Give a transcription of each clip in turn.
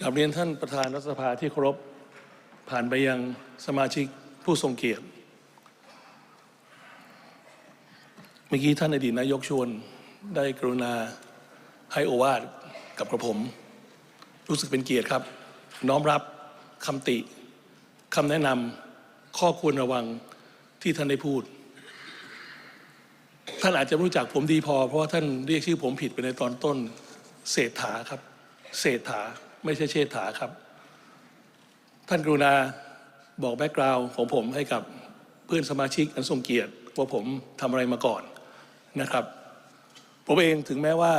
กราบเรียนท่านประธานรัฐสภาที่เคารพผ่านไปยังสมาชิกผู้ทรงเกียรติ เมื่อกี้ท่านอดีตนายกชวนได้กรุณาให้โอวาทกับกระผม รู้สึกเป็นเกียรติครับ น้อมรับคำติคำแนะนำข้อควรระวังที่ท่านได้พูด ท่านอาจจะไม่รู้จักผมดีพอ เพราะว่าท่านเรียกชื่อผมผิดไปในตอนต้นเศรษฐาครับ เศรษฐาไม่ใช่เชษฐาครับ ท่านกรุณาบอกแบ็กกราวน์ของผมให้กับเพื่อนสมาชิกอันทรงเกียรติว่าผมทำอะไรมาก่อนนะครับ ผมเองถึงแม้ว่า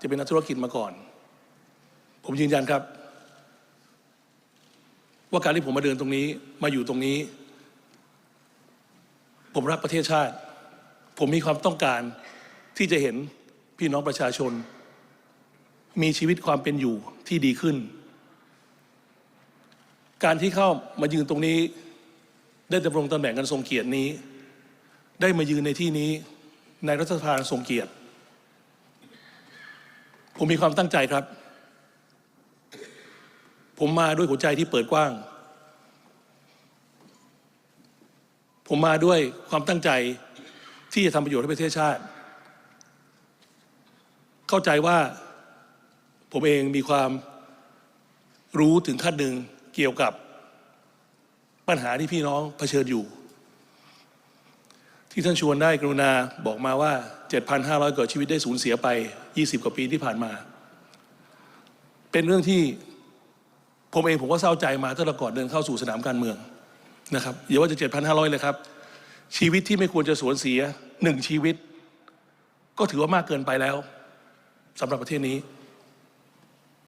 จะเป็นนักธุรกิจมาก่อน ผมยืนยันครับ ว่าการที่ผมมาเดินตรงนี้มาอยู่ตรงนี้ ผมรักประเทศชาติ ผมมีความต้องการที่จะเห็นพี่น้องประชาชน มีชีวิตความเป็นอยู่ที่ดีขึ้น การที่เข้ามายืนตรงนี้ ได้ดำรงตำแหน่งกันทรงเกียรตินี้ ได้มายืนในที่นี้ในรัฐสภาทรงเกียรติ ผมมีความตั้งใจครับ ผมมาด้วยหัวใจที่เปิดกว้าง ผมมาด้วยความตั้งใจที่จะทำประโยชน์ให้ประเทศชาติ เข้าใจว่า ผมเองมีความรู้ถึงขั้นหนึ่งเกี่ยวกับปัญหาที่พี่น้องเผชิญอยู่ ที่ท่านชวนได้กรุณาบอกมาว่า 7,500 กว่าชีวิตได้สูญเสียไป 20 กว่าปีที่ผ่านมา เป็นเรื่องที่ผมเองผมก็เศร้าใจมาตั้งแต่ก่อนเดินเข้าสู่สนามการเมืองนะครับอย่าว่าจะ 7,500 เลยครับ ชีวิตที่ไม่ควรจะสูญเสียหนึ่งชีวิต ก็ถือว่ามากเกินไปแล้วสำหรับประเทศนี้